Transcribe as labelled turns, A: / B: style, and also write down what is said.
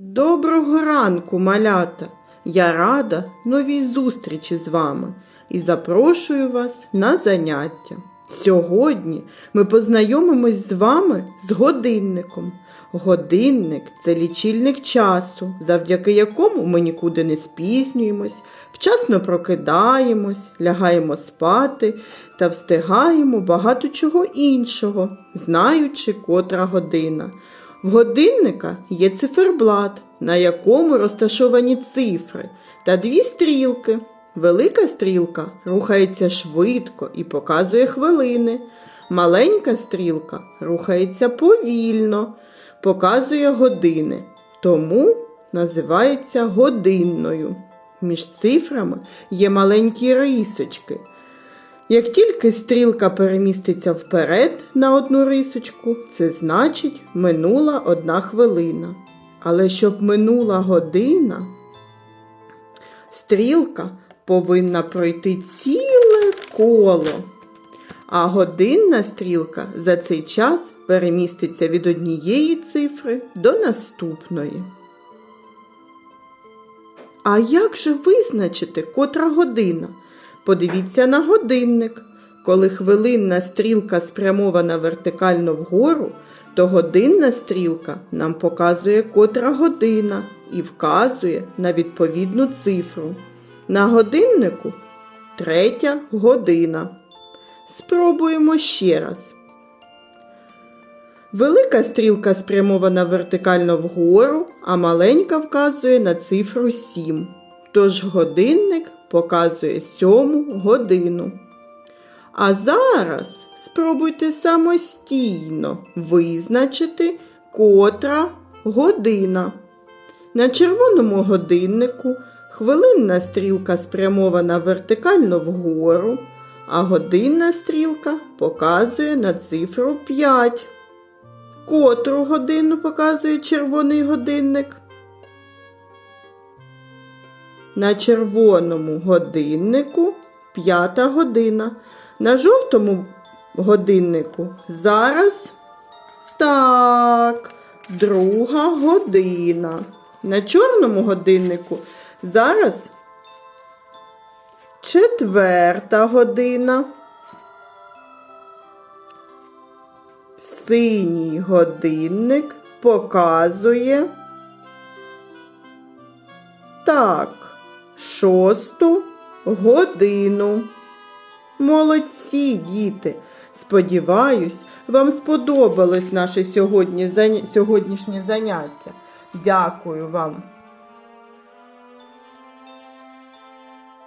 A: Доброго ранку, малята! Я рада новій зустрічі з вами і запрошую вас на заняття. Сьогодні ми познайомимось з вами з годинником. Годинник це лічильник часу, завдяки якому ми нікуди не спізнюємось, вчасно прокидаємось, лягаємо спати та встигаємо багато чого іншого, знаючи котра година. В годинника є циферблат, на якому розташовані цифри та дві стрілки. Велика стрілка рухається швидко і показує хвилини. Маленька стрілка рухається повільно, показує години, тому називається годинною. Між цифрами є маленькі рисочки. Як тільки стрілка переміститься вперед на одну рисочку, це значить минула одна хвилина. Але щоб минула година, стрілка повинна пройти ціле коло, а годинна стрілка за цей час переміститься від однієї цифри до наступної. А як же визначити, котра година? Подивіться на годинник. Коли хвилинна стрілка спрямована вертикально вгору, то годинна стрілка нам показує котра година і вказує на відповідну цифру. На годиннику третя година. Спробуємо ще раз. Велика стрілка спрямована вертикально вгору, а маленька вказує на цифру 7. Тож годинник показує сьому годину. А зараз спробуйте самостійно визначити, котра година. На червоному годиннику хвилинна стрілка спрямована вертикально вгору, а годинна стрілка показує на цифру 5. Котру годину показує червоний годинник? На червоному годиннику п'ята година. На жовтому годиннику зараз так, друга година. На чорному годиннику зараз четверта година. Синій годинник показує так, шосту годину. Молодці, діти! Сподіваюсь, вам сподобалось наше сьогодні, сьогоднішнє заняття. Дякую вам